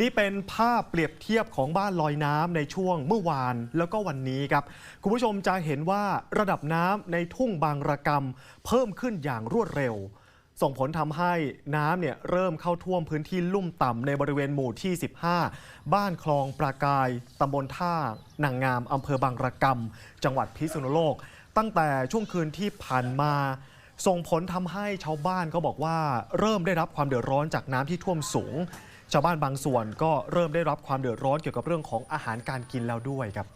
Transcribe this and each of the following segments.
นี่เป็นภาพเปรียบเทียบของบ้านลอยน้ำในช่วงเมื่อวานแล้วก็วันนี้ครับ คุณผู้ชมจะเห็นว่าระดับน้ำในทุ่งบางระกำเพิ่มขึ้นอย่างรวดเร็ว ส่งผลทำให้น้ำเนี่ยเริ่มเข้าท่วมพื้นที่ลุ่มต่ำในบริเวณหมู่ที่ 15 บ้านคลองปรากายตำบลท่านางงามอำเภอบางระกำจังหวัดพิษณุโลก ตั้งแต่ช่วงคืนที่ผ่านมา ส่งผลทำให้ชาวบ้านก็บอกว่า เริ่มได้รับความเดือดร้อนจากน้ำที่ท่วมสูง ชาวบ้านบางส่วนก็เริ่มได้รับความเดือดร้อนเกี่ยวกับเรื่องของอาหารการกินแล้วด้วยครับ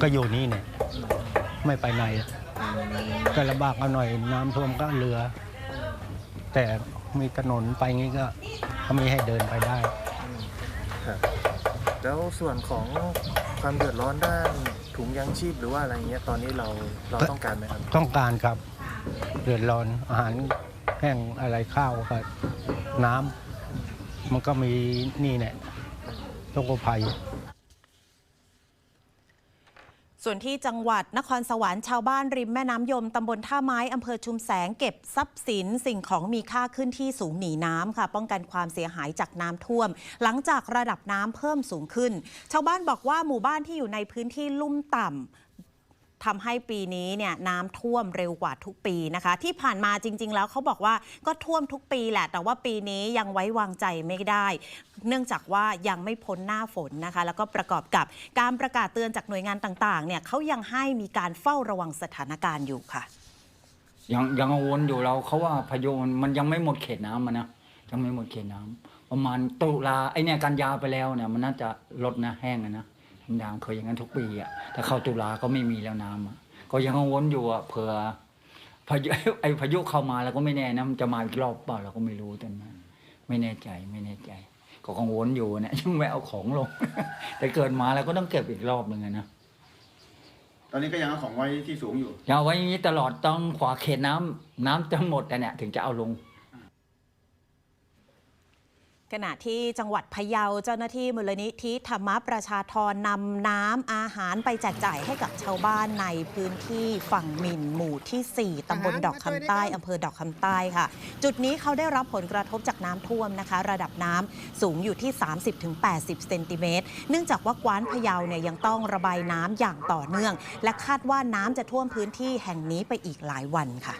ก็อยู่นี่เนี่ยไม่ไปไหนก็ลำบากเอาหน่อยน้ำท่วมก็เรือ แต่มีถนนไปงี้ก็เขามีให้เดินไปได้ครับแล้วส่วนของความเดือดร้อนด้าน ถุงยางชีพหรือว่าอะไรเงี้ยตอนนี้เราเราต้องการไหมครับ ต้องการครับเดือดร้อนอาหารแห้งอะไรข้าวกับน้ำมันก็มีนี่แหละต้องกภัย ส่วนที่จังหวัดนครสวรรค์ชาวบ้านริมแม่น้ำยมตำบลท่าไม้อำเภอชุมแสงเก็บทรัพย์สิน สิ่งของมีค่าขึ้นที่สูงหนีน้ำค่ะ ป้องกันความเสียหายจากน้ำท่วม หลังจากระดับน้ำเพิ่มสูงขึ้น ชาวบ้านบอกว่าหมู่บ้านที่อยู่ในพื้นที่ลุ่มต่ำ ทำให้ปีนี้เนี่ยน้ำท่วมเร็วกว่าทุกปีนะคะ ที่ผ่านมาจริง ๆ แล้วเขาบอกว่าก็ท่วมทุกปีแหละ แต่ว่าปีนี้ยังไว้วางใจไม่ได้ เนื่องจากว่ายังไม่พ้นหน้าฝนนะคะ แล้วก็ประกอบกับการประกาศเตือนจากหน่วยงานต่างๆเนี่ยเขายังให้มีการเฝ้าระวังสถานการณ์อยู่ค่ะ ยังยังกังวลอยู่เราเขาว่าพายุมันมันยังไม่หมดเขตน้ำมันนะยังไม่หมดเขตน้ำประมาณตุลาไอเนี่ยกันยาไปแล้วเนี่ยมันน่าจะลดนะแห้งนะ น้ำเคยอย่างนั้นทุกปีอะแต่เข้าตุลาก็ไม่มีแล้วน้ำอะก็ยังกังวลอยู่อะเผื่อพายุไอพายุเข้ามาแล้วก็ไม่แน่นะมันจะมาอีกรอบเปล่าเราก็ไม่รู้ตอนนั้นไม่แน่ใจไม่แน่ใจ ก็กังวลอยู่นะยังไม่เอาของลง แต่เกิดมาแล้วก็ต้องเก็บอีกรอบหนึ่งอะนะตอนนี้ก็ยังเอาของไว้ที่สูงอยู่อย่าเอาไว้อย่างนี้ตลอดต้องขวาเขตน้ำน้ำจะหมดแต่เนี่ยถึงจะเอาลง ขณะที่จังหวัดพะเยาเจ้าหน้าที่มูลนิธิธรรมประชาทรนำน้ำอาหารไปแจกจ่ายให้กับชาวบ้านในพื้นที่ฝั่งหมินหมู่ที่ 4 ตำบลดอกคำใต้อำเภอดอกคำใต้ค่ะ จุดนี้เขาได้รับผลกระทบจากน้ำท่วมนะคะ ระดับน้ำสูงอยู่ที่ 30-80 เซนติเมตร เนื่องจากว่ากว้านพะเยาเนี่ยยังต้องระบายน้ำอย่างต่อเนื่อง และคาดว่าน้ำจะท่วมพื้นที่แห่งนี้ไปอีกหลายวันค่ะ